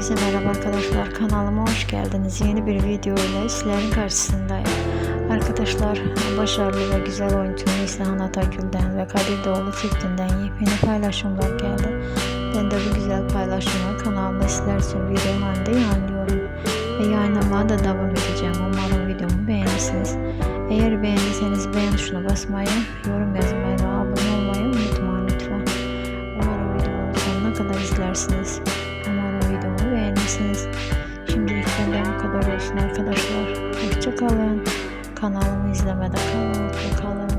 Herkese merhaba arkadaşlar kanalıma hoş geldiniz. Yeni bir video ile sizlerin karşısındayım. Arkadaşlar başarılı ve güzel oyuncu Neslihan Atagül'den ve Kadir Doğulu çiftinden yepyeni paylaşımlar geldi. Ben de bu güzel paylaşımı kanalımda sizler için video halinde yayınlıyorum. Ve yayınlamaya da devam edeceğim. Umarım videomu beğenirsiniz. Eğer beğendiyseniz beğen tuşuna basmayı, yorum yazmayı ve abone olmayı unutmayın lütfen. Umarım videomu sonuna kadar izlersiniz. hoşçakalın. Kanalımı izlemede kalın, mutlu kalın.